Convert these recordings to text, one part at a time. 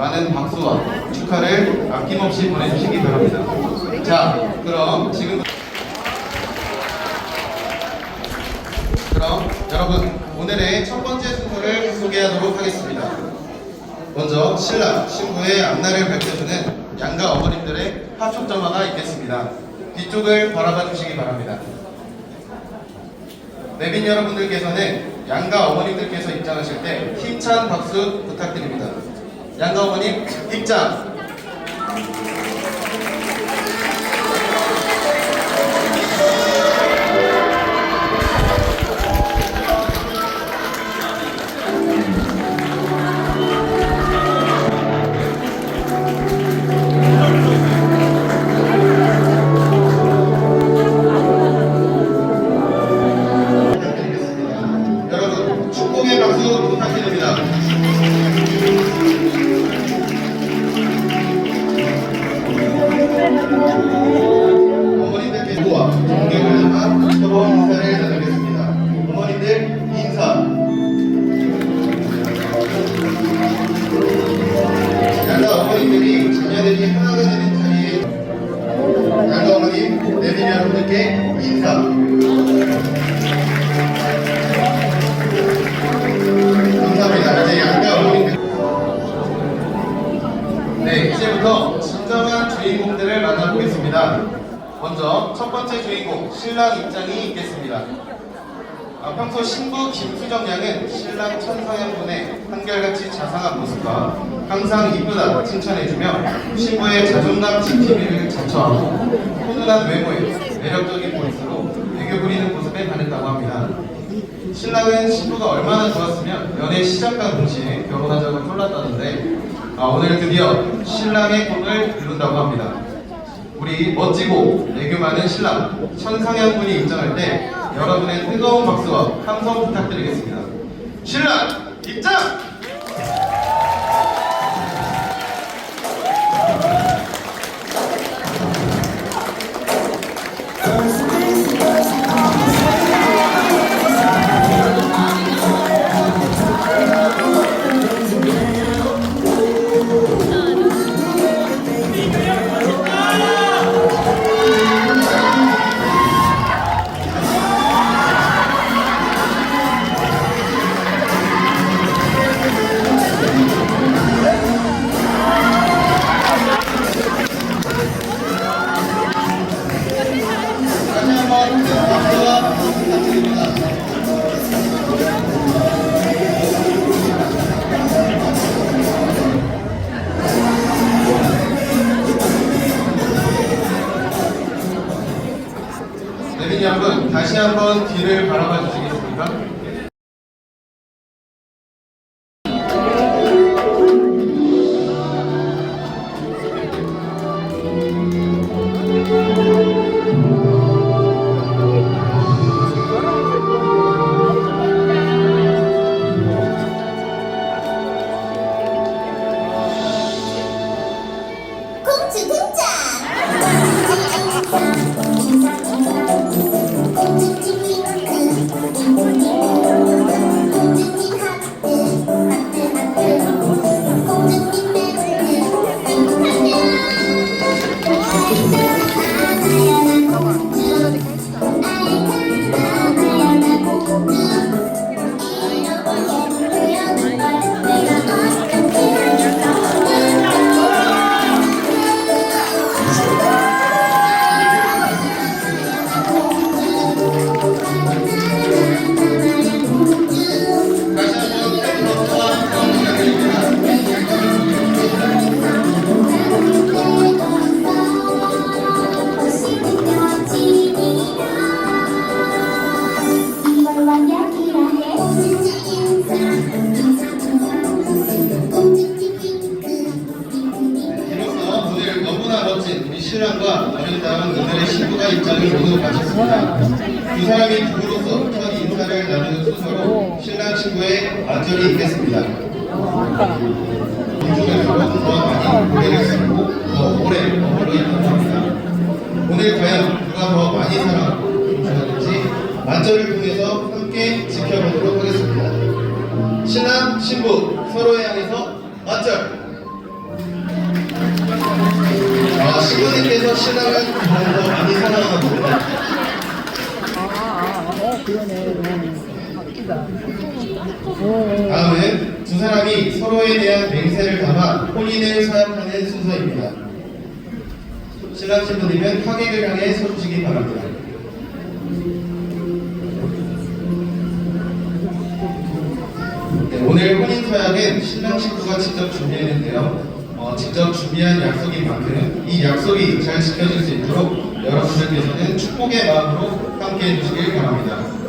많은 박수와 축하를 아낌없이 보내주시기 바랍니다. 자, 그럼 지금 그럼 여러분 오늘의 첫 번째 순서를 소개하도록 하겠습니다. 먼저 신랑, 신부의 앞날을 밝혀주는 양가 어머님들의 합촉점화가 있겠습니다. 뒤쪽을 바라봐 주시기 바랍니다. 내빈 여러분들께서는 양가 어머님들께서 입장하실 때 힘찬 박수 부탁드립니다. 양가 어머님 입장! 만나보겠습니다. 먼저 첫 번째 주인공 신랑 입장이 있겠습니다. 아, 평소 신부 김수정 양은 신랑 천상현 군의 한결같이 자상한 모습과 항상 이쁘다 칭찬해주며 신부의 자존감 지킴이를 자처하고 훈훈한 외모에 매력적인 보이스로 애교 부리는 모습에 반했다고 합니다. 신랑은 신부가 얼마나 좋았으면 연애 시작과 동시에 결혼하자고 졸랐다는데 아, 오늘 드디어 신랑의 꿈을 이룬다고 합니다. 우리 멋지고 애교 많은 신랑 천상현 군이 입장할 때 여러분의 뜨거운 박수와 함성 부탁드리겠습니다. 신랑 입장! 아, 완전히 이겼습니다. 오늘 과연 누가 더 많이 사랑하는지 만점을 통해서 함께 지켜보도록 하겠습니다. 신랑, 신부 서로의 향해서 만점! 아, 신부님께서 신랑은 더 많이 사랑하는 겁니다. 아, 아, 아 어, 그러네. 어, 바뀌다. 어, 다음은 두 사람이 서로에 대한 맹세를 담아 혼인을 서약하는 순서입니다. 신랑 신부님은 하객을 향해 서주시기 바랍니다. 네, 오늘 혼인 서약은 신랑 신부가 직접 준비했는데요. 어, 직접 준비한 약속인 만큼 이 약속이 잘 지켜질 수 있도록 여러분들께서는 축복의 마음으로 함께 해주시길 바랍니다.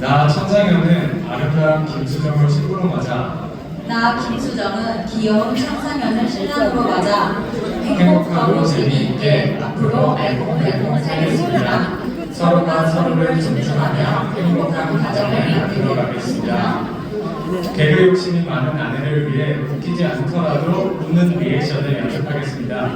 나 천상현은 아름다운 김수정을 신부로 맞아 나 김수정은 귀여운 청상연을 신랑으로 맞아 행복하고 재미있게 앞으로 알콩달콩 살겠습니다. 서로가 서로를 존중하며 행복한 가정을 이끌어 가겠습니다. 개그 욕심이 많은 아내를 위해 웃기지 않더라도 웃는 리액션을 연습하겠습니다.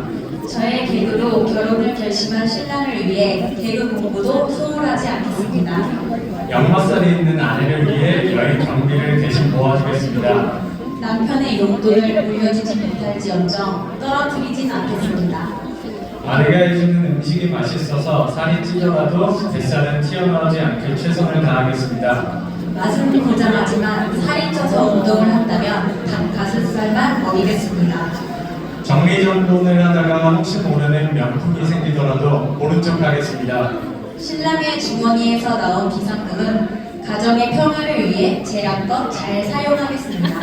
저의 개그로 결혼을 결심한 신랑을 위해 개그 공부도 소홀하지 않겠습니다. 역마살이 있는 아내를 위해 여행 경비를 대신 모아주겠습니다. 남편의 용돈을 물려주지 못할지언정 떨어뜨리진 않겠습니다. 아내가 해주는 음식이 맛있어서 살이 찌더라도 뱃살은 튀어나오지 않게 최선을 다하겠습니다. 맛은 고장하지만 살이 쪄서 운동을 한다면 닭가슴살만 먹이겠습니다. 정리정돈을 하다가 혹시 모르는 명품이 생기더라도 모른 척 하겠습니다. 신랑의 주머니에서 나온 비상금은 가정의 평화를 위해 제량껏 잘 사용하겠습니다.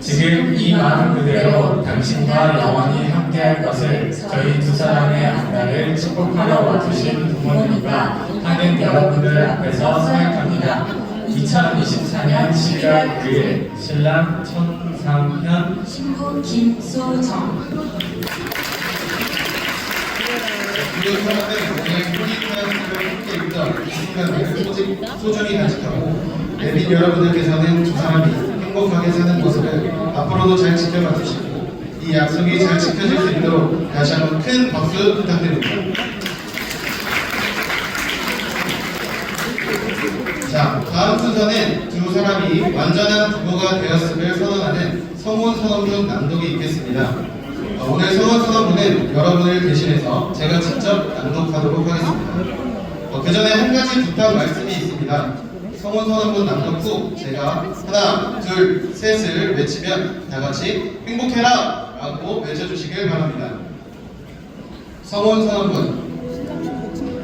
지금 이 마음 그대로 당신과 영원히 함께할 것을 저희 두 사람의 안나를 축복하러 와주신 부모님과 하객 여러분들 앞에서 서약합니다. 2024년 12월 9일 신랑 천 상현 신부 소직- 소중히 간직하고 내빈 여러분들께서는 두 사람이 행복하게 사는 모습을 앞으로도 잘 지켜봐 주시고 이 약속이 잘 지켜질 수 있도록 다시 한번 큰 박수 부탁드립니다. 자, 다음 순서는 두 사람이 완전한 부부가 되었음을 선언하는 성혼 선언문 낭독이 있겠습니다. 어, 오늘 성혼 선언문은 여러분을 대신해서 제가 직접 낭독하도록 하겠습니다. 어, 그 전에 한 가지 부탁 말씀이 있습니다. 성혼 선언문 낭독 후 제가 하나, 둘, 셋을 외치면 다 같이 행복해라! 라고 외쳐주시길 바랍니다. 성혼 선언문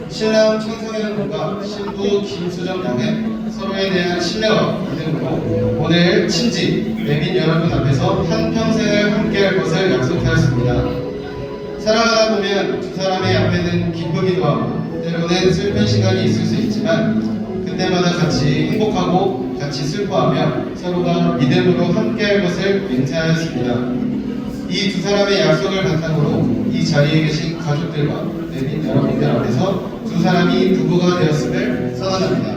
신랑 청소년 군과 신부 김수정 양은 서로에 대한 신뢰와 믿음으로 오늘 친지, 내빈 여러분 앞에서 한평생을 함께할 것을 약속하였습니다. 살아가다 보면 두 사람의 앞에는 기쁘기도 하고 때로는 슬픈 시간이 있을 수 있지만 그때마다 같이 행복하고 같이 슬퍼하며 서로가 믿음으로 함께할 것을 맹세하였습니다. 이 두 사람의 약속을 바탕으로 이 자리에 계신 가족들과 내빈 여러분들 앞에서 두 사람이 부부가 되었음을 선언합니다.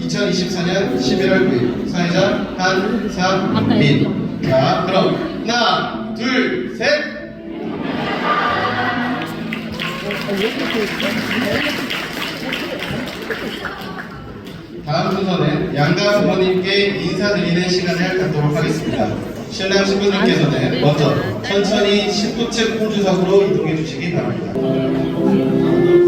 2024년 11월 9일 사회자 한상민 자 그럼 하나 둘셋 다음 순서는 양가 부모님께 인사드리는 시간을 갖도록 하겠습니다. 신랑 신부님께서는 먼저 천천히 신부 측 홍주석으로 이동해 주시기 바랍니다.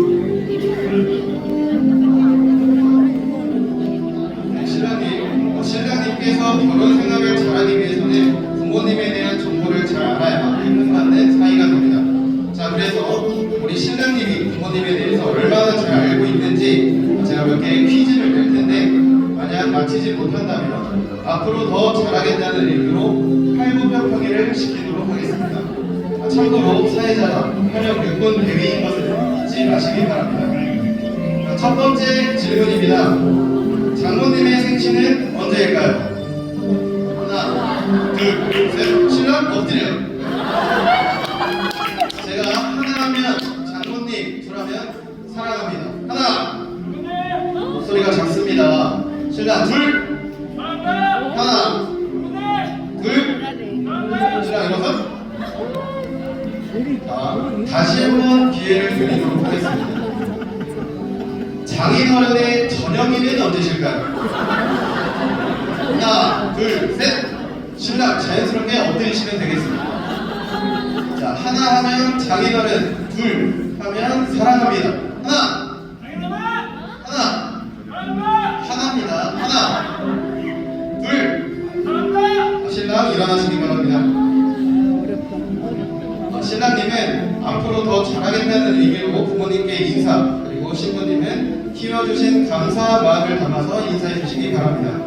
주신 감사 마음을 담아서 인사해 주시기 바랍니다.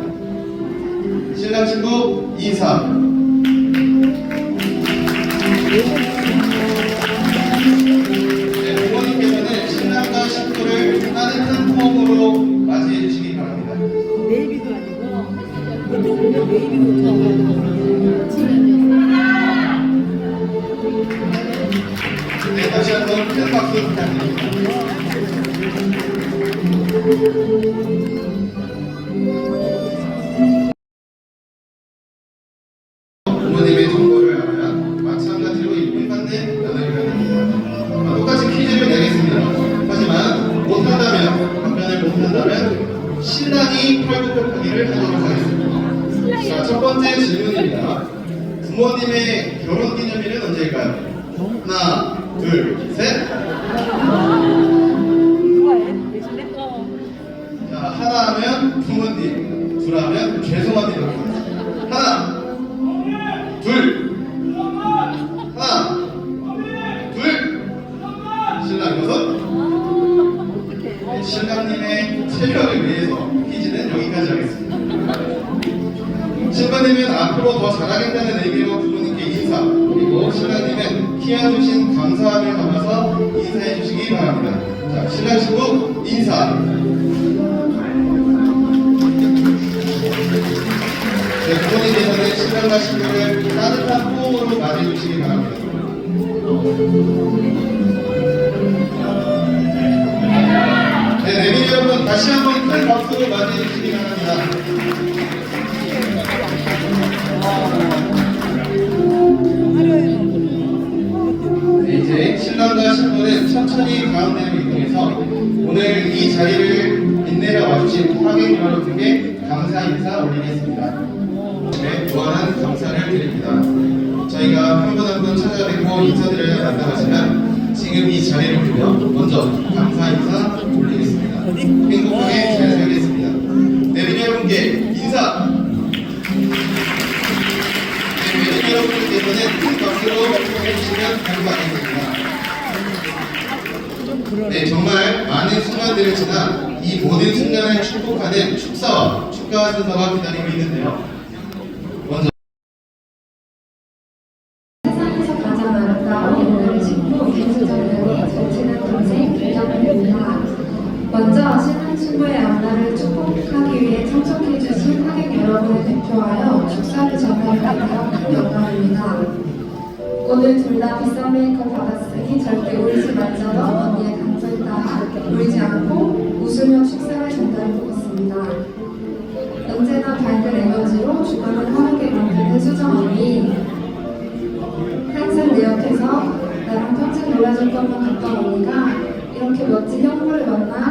신랑 신부 인사. 네, 부모님께서는 신랑과 신부를 따뜻한 포옹으로 맞이해 주시기 바랍니다. 네이비도 아니고 네이비부터 부모님의 결혼 기념일은 언제일까요? 하나, 둘, 셋. 자, 하나 하면 부모님, 둘 하면 죄송합니다. 하나, 바랍니다. 자, 신랑 신부 인사. 네, 부모님께서는 신랑과 신부를 따뜻한 호흡으로 맞이해주시기 바랍니다. 네, 내빈 여러분 다시 한번 큰 박수로 맞이해주시기 바랍니다. 신랑과 신부는 천천히 가운데로 이동해서 오늘 이 자리를 빛내려 와주신 하객 여러분께 감사 인사 올리겠습니다. 네, 무한한 감사를 드립니다. 저희가 한 분 한 분 찾아뵙고 인사드려야 한다하지만 지금 이 자리를 빌며 먼저 감사 인사 올리겠습니다. 행복하게 잘 살겠습니다. 내빈 여러분께 인사! 네, 내빈 여러분께서는 큰 박수로 해주시면 감사하겠습니다. 네, 정말 많은 순간들을 지나 이 모든 순간을 축복하는 축사와 축가 순서가 기다리고 있는데요.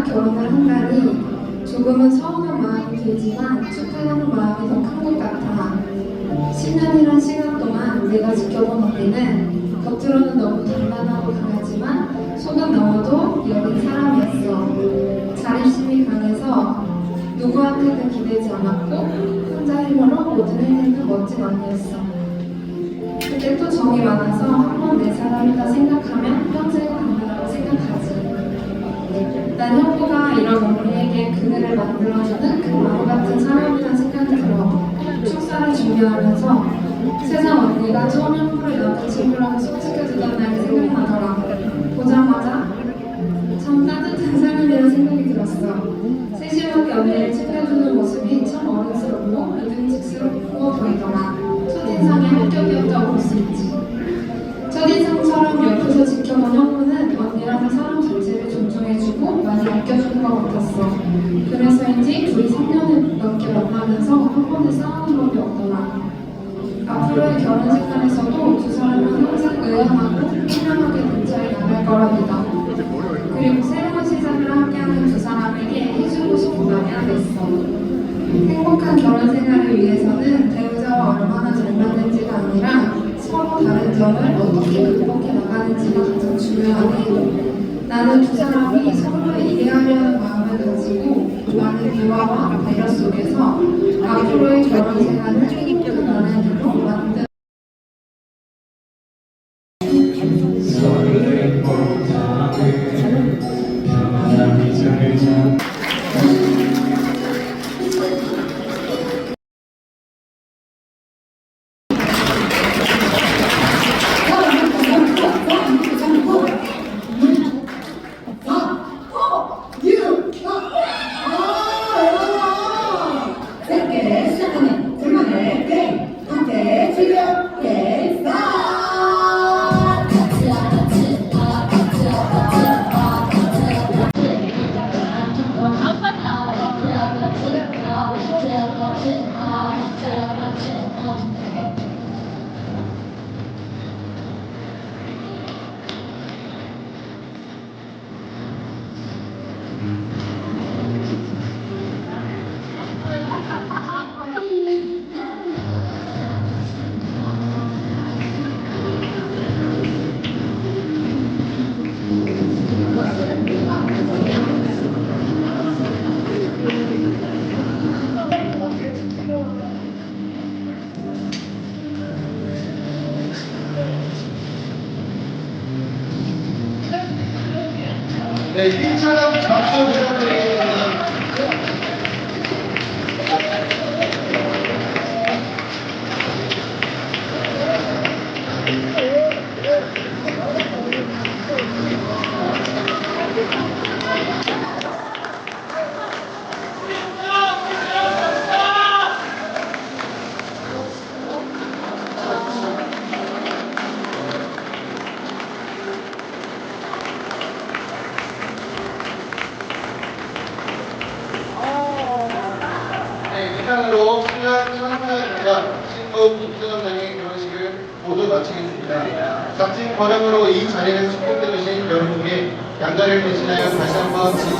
결혼을 한다니 조금은 서운한 마음이 들지만 축하하는 마음이 더 큰 것 같아. 10년이란 시간 동안 내가 지켜본 언니는 겉으로는 너무 단단하고 강하지만 속은 너무도 여린 사람이었어. 자립심이 강해서 누구한테는 기대지 않았고 혼자 힘으로 모든 해내는 멋진 언니였어. 근데 또 정이 많아서 한 번 내 사람이다 생각 난 형부가 이런 언니에게 그늘을 만들어주는 그 마음 같은 사람이라 생각이 들어. 축사를 준비하면서 세상 언니가 처음 형부를 남자친구라고 소개시켜주던 날이 생각나더라. 보자마자 참 따뜻한 사람이라 생각이 들었어. 세심하게 언니를 뭐 어떻게 극복해 나가는지가 가장 중요하고 나는 두 사람이 সব 참으로 이 자리를 축복드리신 여러분께 양가를 대신하여 다시 한번 진심